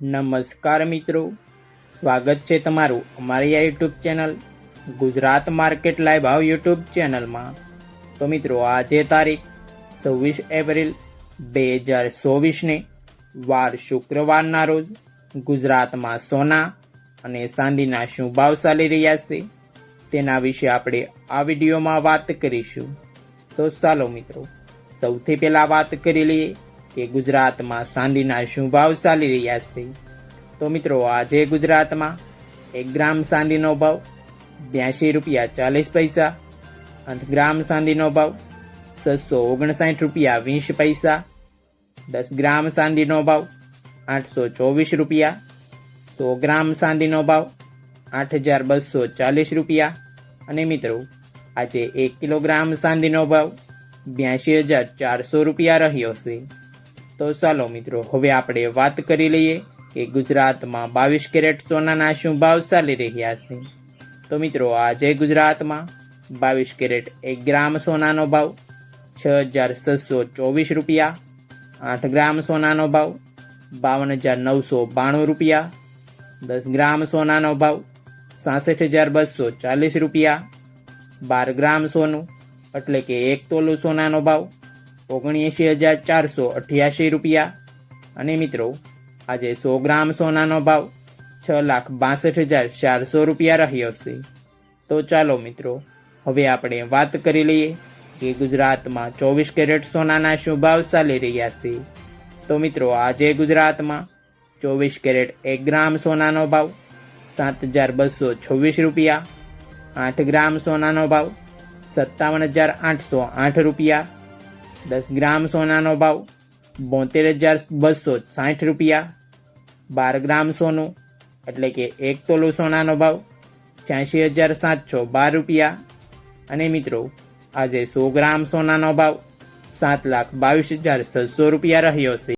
નમસ્કાર મિત્રો. સ્વાગત છે તમારું અમારી આ YouTube channel Gujarat market live ભાવ યુટ્યુબ ચેનલમાં. તો મિત્રો, આજે તારીખ છવ્વીસ એપ્રિલ બે હજાર ચોવીસને વાર શુક્રવારના રોજ ગુજરાતમાં સોના અને ચાંદીના શું ભાવ ચાલી રહ્યા છે તેના વિશે આપણે આ વિડીયોમાં વાત કરીશું. તો ચાલો મિત્રો, સૌથી પહેલાં વાત કરી લઈએ કે ગુજરાતમાં સાંડીના શું ભાવ ચાલી રહ્યા છે? તો મિત્રો, આજે ગુજરાતમાં એક ગ્રામ સાંડીનો ભાવ બ્યાસી રૂપિયા ચાલીસ પૈસા અને ગ્રામ સાંડીનો ભાવ છસો ઓગણસાઠ રૂપિયા વીસ પૈસા, દસ ગ્રામ સાંડીનો ભાવ આઠસો ચોવીસ રૂપિયા, સો ગ્રામ ચાંદીનો ભાવ આઠ હજાર બસો ચાલીસ રૂપિયા, અને મિત્રો, આજે એક કિલોગ્રામ ચાંદીનો ભાવ બ્યાસી હજાર ચારસો રૂપિયા રહ્યો છે. તો ચાલો મિત્રો, હવે આપણે વાત કરી લઈએ કે ગુજરાતમાં બાવીસ કેરેટ સોનાના શું ભાવ ચાલી રહ્યા છે. તો મિત્રો આજે ગુજરાતમાં બાવીસ કેરેટ એક ગ્રામ સોનાનો ભાવ, છ હજાર છસો ચોવીસ રૂપિયા. આઠ ગ્રામ સોનાનો ભાવ, બાવન હજાર નવસો બાણું રૂપિયા. દસ ગ્રામ સોનાનો ભાવ, સાસઠ હજાર બસો ચાલીસ રૂપિયા. બાર ગ્રામ સોનું, એટલે કે એક તોલું સોનાનો ભાવ ઓગણએંશી હજાર ચારસો અઠ્યાસી રૂપિયા. અને મિત્રો, આજે સો ગ્રામ સોનાનો ભાવ છ લાખ બાસઠ હજાર ચારસો રૂપિયા રહ્યો છે. તો ચાલો મિત્રો, હવે આપણે વાત કરી લઈએ કે ગુજરાતમાં ચોવીસ કેરેટ સોનાના શું ભાવ ચાલી રહ્યા છે. તો મિત્રો, આજે ગુજરાતમાં ચોવીસ કેરેટ એક ગ્રામ સોનાનો ભાવ સાત હજાર બસો છવ્વીસ રૂપિયા. આઠ ગ્રામ સોનાનો ભાવ સત્તાવન હજાર આઠસો આઠ રૂપિયા. દસ ગ્રામ સોનાનો ભાવ, બોતેર હજાર બસો સાઠ રૂપિયા. બાર ગ્રામ સોનું, એટલે કે એક તોલું સોનાનો ભાવ છ્યાસી હજાર સાતસો બાર રૂપિયા. અને મિત્રો, આજે સો ગ્રામ સોનાનો ભાવ, સાત લાખ બાવીસ હજાર છસો રૂપિયા રહ્યો છે.